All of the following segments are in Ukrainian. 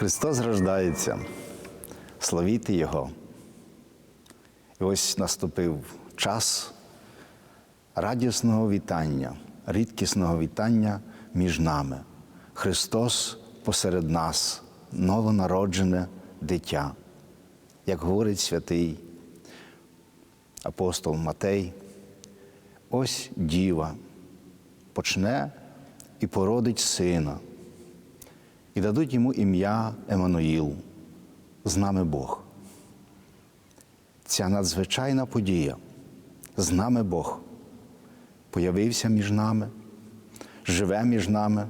Христос рождається, славіти Його. І ось наступив час радісного вітання, рідкісного вітання між нами. Христос посеред нас, новонароджене дитя. Як говорить святий апостол Матей, ось діва почне і породить сина, дадуть йому ім'я Еммануїл, з нами Бог. Ця надзвичайна подія, з нами Бог, появився між нами, живе між нами,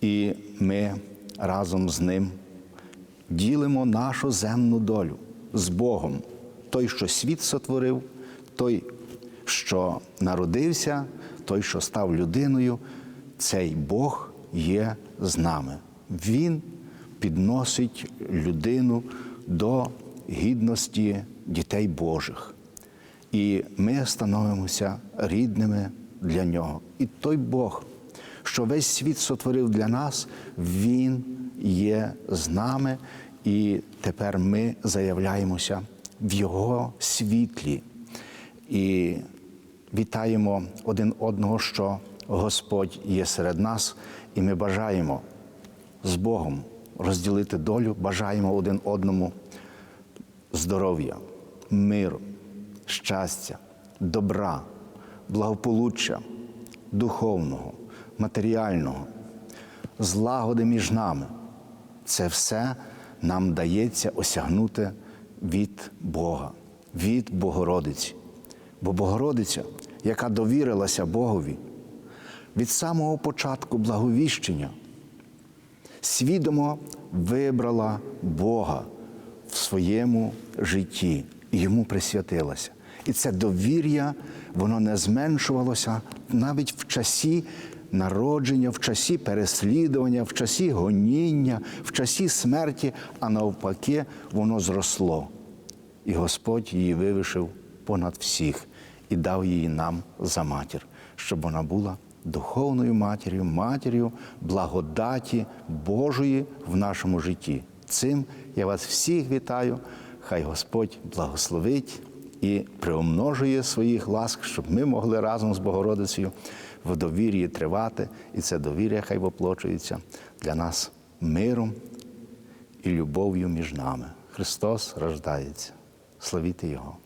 і ми разом з ним ділимо нашу земну долю з Богом, той, що світ сотворив, той, що народився, той, що став людиною, цей Бог є з нами. Він підносить людину до гідності дітей Божих. І ми становимося рідними для нього. І той Бог, що весь світ сотворив для нас, Він є з нами, і тепер ми заявляємося в Його світлі. І вітаємо один одного, що Господь є серед нас, і ми бажаємо з Богом розділити долю, бажаємо один одному здоров'я, миру, щастя, добра, благополуччя, духовного, матеріального, злагоди між нами. Це все нам дається осягнути від Бога, від Богородиці. Бо Богородиця, яка довірилася Богові від самого початку благовіщення, свідомо вибрала Бога в своєму житті і йому присвятилася. І це довір'я, воно не зменшувалося навіть в часі народження, в часі переслідування, в часі гоніння, в часі смерті, а навпаки, воно зросло. І Господь її вивишив понад всіх і дав її нам за матір, щоб вона була духовною матір'ю, матір'ю благодаті Божої в нашому житті. Цим я вас всіх вітаю. Хай Господь благословить і приумножує своїх ласк, щоб ми могли разом з Богородицею в довір'ї тривати, і це довір'я хай воплочується для нас миром і любов'ю між нами. Христос рождається. Славіти Його!